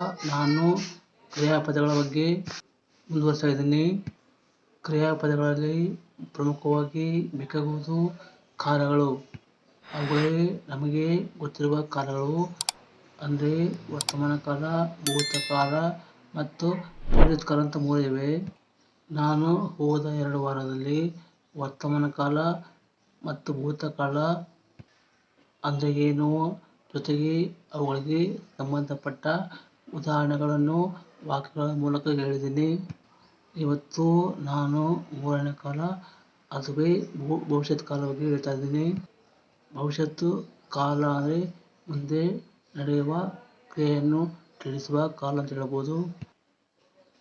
ನಾನು ಕ್ರಿಯಾಪದಗಳ ಬಗ್ಗೆ ಮುಂದುವರಿಸ್ತಾ ಇದ್ದೀನಿ ಕ್ರಿಯಾಪದಗಳಲ್ಲಿ ಪ್ರಮುಖವಾಗಿ ಬೇಕಾಗುವುದು ಕಾಲಗಳು. ಅವುಗಳೇ ನಮಗೆ ಗೊತ್ತಿರುವ ಕಾಲಗಳು. ಅಂದರೆ ವರ್ತಮಾನ ಕಾಲ ಭೂತಕಾಲ ಮತ್ತು ಭವಿಷ್ಯತ್ ಕಾಲ ಅಂತ ಮೂರಿವೆ ನಾನು ಹೋದ ಎರಡು ವಾರದಲ್ಲಿ ವರ್ತಮಾನ ಕಾಲ ಮತ್ತು ಭೂತಕಾಲ ಅಂದರೆ ಏನು? ಜೊತೆಗೆ ಅವುಗಳಿಗೆ ಸಂಬಂಧಪಟ್ಟ ಉದಾಹರಣೆಗಳನ್ನು ವಾಕ್ಯಗಳ ಮೂಲಕ ಹೇಳಿದ್ದೀನಿ. ಇವತ್ತು ನಾನು ಮೂರನೇ ಕಾಲ, ಅದುವೇ ಭವಿಷ್ಯತ್ ಕಾಲ ಬಗ್ಗೆ ಹೇಳ್ತಾ ಇದ್ದೀನಿ. ಭವಿಷ್ಯತ್ತು ಕಾಲ ಅಂದರೆ ಮುಂದೆ ನಡೆಯುವ ಕ್ರಿಯೆಯನ್ನು ತಿಳಿಸುವ ಕಾಲ ಅಂತ ಹೇಳ್ಬೋದು.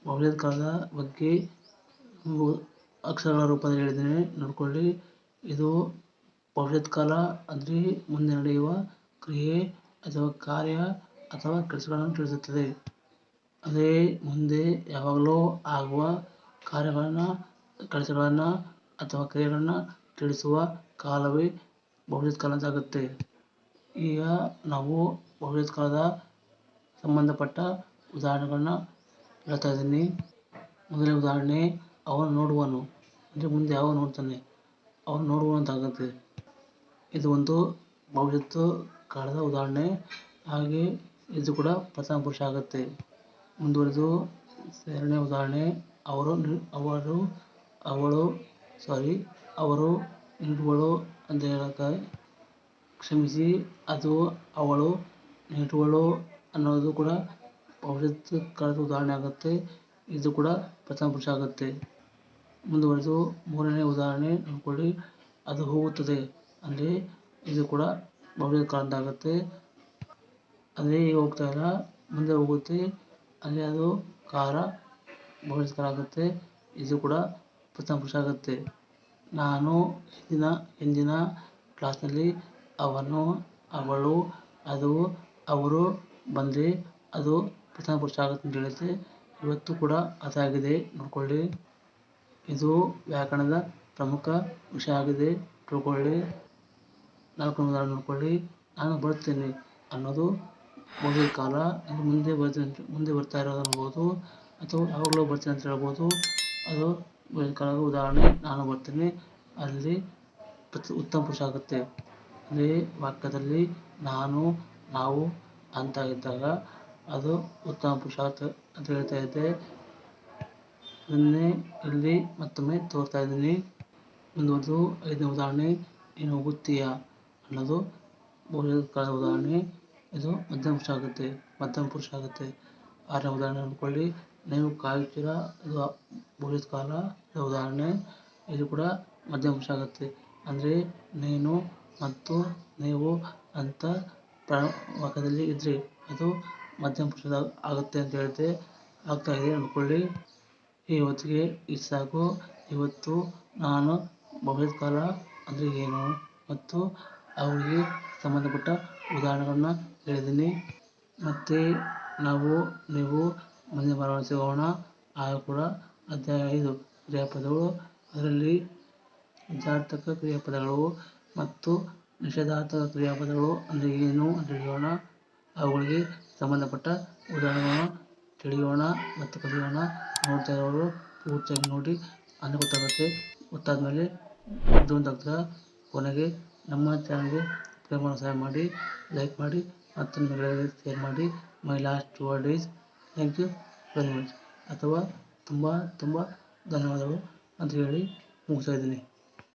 ಭವಿಷ್ಯತ್ ಕಾಲದ ಬಗ್ಗೆ ಅಕ್ಷರಗಳ ರೂಪದಲ್ಲಿ ಹೇಳಿದ್ದೇನೆ. ನೋಡ್ಕೊಳ್ಳಿ. ಇದು ಭವಿಷ್ಯತ್ ಕಾಲ ಅಂದರೆ ಮುಂದೆ ನಡೆಯುವ ಕ್ರಿಯೆ ಅಥವಾ ಕಾರ್ಯ ಅಥವಾ ಕೆಲಸಗಳನ್ನು ತಿಳಿಸುತ್ತದೆ. ಅದೇ ಮುಂದೆ ಯಾವಾಗಲೂ ಆಗುವ ಕಾರ್ಯಗಳನ್ನು, ಕೆಲಸಗಳನ್ನು ಅಥವಾ ಕ್ರಿಯೆಗಳನ್ನು ತಿಳಿಸುವ ಕಾಲವೇ ಭವಿಷ್ಯತ್ ಕಾಲ ಅಂತ ಆಗುತ್ತೆ ಈಗ ನಾವು ಭವಿಷ್ಯತ್ ಕಾಲದ ಸಂಬಂಧಪಟ್ಟ ಉದಾಹರಣೆಗಳನ್ನ ಹೇಳ್ತಾ ಇದ್ದೀನಿ. ಮೊದಲನೇ ಉದಾಹರಣೆ, ಅವನು ನೋಡುವನು. ಅಂದರೆ ಮುಂದೆ ಯಾವಾಗ ನೋಡ್ತಾನೆ? ಅವನು ಆಗುತ್ತೆ. ಇದು ಒಂದು ಭವಿಷ್ಯತ್ ಕಾಲದ ಉದಾಹರಣೆ. ಹಾಗೆ ಇದು ಕೂಡ ಪ್ರಥಮ ಪುರುಷ ಆಗುತ್ತೆ. ಮುಂದುವರೆದು ಎರಡನೇ ಉದಾಹರಣೆ. ಅವರು ಅವರು, ಅವಳು ಸಾರಿ ಅವರು ನೀಡುವಳು ಅಂತ ಹೇಳಕ್ಕೆ ಕ್ಷಮಿಸಿ. ಅದು ಅವಳು ನೀಡುವಳು ಅನ್ನೋದು ಕೂಡ ಭವಿಷ್ಯತ್ ಕಾಲದ ಉದಾಹರಣೆ ಆಗುತ್ತೆ. ಇದು ಕೂಡ ಪ್ರಥಮ ಪುರುಷ ಆಗುತ್ತೆ. ಮುಂದುವರೆದು ಮೂರನೇ ಉದಾಹರಣೆ ನೋಡ್ಕೊಳ್ಳಿ. ಅದು ಹೋಗುತ್ತದೆ. ಅಂದರೆ ಇದು ಕೂಡ ಭವಿಷ್ಯತ್ ಕಾಲ ಈಗ ಹೋಗ್ತಾ ಇಲ್ಲ. ಮುಂದೆ ಹೋಗುತ್ತೆ. ಅಲ್ಲಿ ಅದು ಕಾರ ಬಹಿಷ್ಕಾರ ಆಗುತ್ತೆ. ಇದು ಕೂಡ ಪ್ರಥಮ ಪುರುಷ ಆಗುತ್ತೆ. ನಾನು ಹಿಂದಿನ ಹಿಂದಿನ ಕ್ಲಾಸ್ನಲ್ಲಿ ಅವನು, ಅವಳು, ಅದು, ಅವರು ಬಂದರೆ ಅದು ಪ್ರಥಮ ಪುರುಷ ಆಗುತ್ತೆ ಅಂತ ಹೇಳಿದ್ದೆ ಇವತ್ತು ಕೂಡ ಅದಾಗಿದೆ ನೋಡ್ಕೊಳ್ಳಿ. ಇದು ವ್ಯಾಕರಣದ ಪ್ರಮುಖ ವಿಷಯ ಆಗಿದೆ. ತಿಳ್ಕೊಳ್ಳಿ. ನಾಲ್ಕು ನೋಡಿಕೊಳ್ಳಿ ನೋಡ್ಕೊಳ್ಳಿ. ನಾನು ಬರುತ್ತೇನೆ ಅನ್ನೋದು ಭವಿಷ್ಯತ್ ಕಾಲ, ಅದು ಮುಂದೆ ಬರ್ತೀನಿ ಮುಂದೆ ಬರ್ತಾ ಇರೋದು ಅನ್ಬೋದು ಅಥವಾ ಯಾವಾಗಲೂ ಬರ್ತೀನಿ ಅಂತ ಹೇಳ್ಬೋದು. ಅದು ಮೊದಲ ಕಾಲದ ಉದಾಹರಣೆ. ನಾನು ಬರ್ತೀನಿ. ಅಲ್ಲಿ ಉತ್ತಮ ಪುರುಷ ಆಗುತ್ತೆ. ಅಂದರೆ ವಾಕ್ಯದಲ್ಲಿ, ನಾನು, ನಾವು ಅಂತ ಇದ್ದಾಗ ಅದು ಉತ್ತಮ ಪುರುಷ ಅಂತ ಹೇಳ್ತಾ ಇದ್ದೆ. ಅದನ್ನೇ ಇಲ್ಲಿ ಮತ್ತೊಮ್ಮೆ ತೋರ್ತಾ ಇದ್ದೀನಿ. ಮುಂದುವರೆದು ಐದನೇ ಉದಾಹರಣೆ, ನೀನು ಹೋಗುತ್ತೀಯಾ ಅನ್ನೋದು ಮೊದಲ ಕಾಲದ ಉದಾಹರಣೆ. ಇದು ಮಧ್ಯಮ ಪುರುಷ ಆಗುತ್ತೆ, ಮಧ್ಯಮ ಪುರುಷ ಆಗುತ್ತೆ. ಆರನೇ ಉದಾಹರಣೆ ಅಂದ್ಕೊಳ್ಳಿ. ನೀವು ಕಾಯುತ್ತೀರಾ? ಇದು ಭೂತದ ಕಾಲ. ಉದಾಹರಣೆ. ಇದು ಕೂಡ ಮಧ್ಯಮ ಪುರುಷ ಆಗುತ್ತೆ. ಅಂದರೆ ನೀನು ಮತ್ತು ನೀವು ಅಂತ ವಾಕ್ಯದಲ್ಲಿ ಇದ್ದರೆ ಅದು ಮಧ್ಯಮ ಪುರುಷ ಆಗುತ್ತೆ ಅಂತ ಹೇಳಿದೆ ಆಗ್ತಾ ಇದೆ ಅಂದ್ಕೊಳ್ಳಿ. ಇವತ್ತಿಗೆ ಇದು ಸಾಕು. ಇವತ್ತು ನಾನು ಭವಿಷ್ಯದ ಕಾಲ ಅಂದರೆ ಏನು? ಮತ್ತು ಅವರಿಗೆ ಸಂಬಂಧಪಟ್ಟ ಉದಾಹರಣೆಗಳನ್ನ ಹೇಳಿದ್ದೀನಿ ಮತ್ತು ನಾವು, ನೀವು ಮುಂದಿನ ಬರವಣಿಗೆ ಸಿಗೋಣ ಆಗ ಕೂಡ ಅಧ್ಯಾಯ ಐದು ಕ್ರಿಯಾಪದಗಳು. ಅದರಲ್ಲಿ ಜಾತಕ ಕ್ರಿಯಾಪದಗಳು ಮತ್ತು ನಿಷೇಧಾರ್ಥಕ ಕ್ರಿಯಾಪದಗಳು ಅಂದರೆ ಏನು ಅಂತ ತಿಳಿಯೋಣ. ಅವುಗಳಿಗೆ ಸಂಬಂಧಪಟ್ಟ ಉದಾಹರಣೆಗಳನ್ನು ತಿಳಿಯೋಣ ಮತ್ತು ಕಲಿಯೋಣ. ನೋಡ್ತಾ ಇರೋರು ಪೂರ್ತಿಯಾಗಿ ನೋಡಿ. ಅಂದರೆ ಗೊತ್ತಾಗುತ್ತೆ ಗೊತ್ತಾದ ಮೇಲೆ ಕೊನೆಗೆ ನಮ್ಮ ಚಾನಲ್ಗೆ ಪ್ರೇಮ ಸಹಾಯ ಮಾಡಿ, ಲೈಕ್ ಮಾಡಿ. ಮತ್ತು ಗೆಳೆಯರಿಗೆ ಶೇರ್ ಮಾಡಿ my last word is thank you very much ಅಥವಾ ತುಂಬ ತುಂಬ ಧನ್ಯವಾದಗಳು ಅಂತ ಹೇಳಿ ಮುಗಿಸ್ತಾ ಇದ್ದೀನಿ.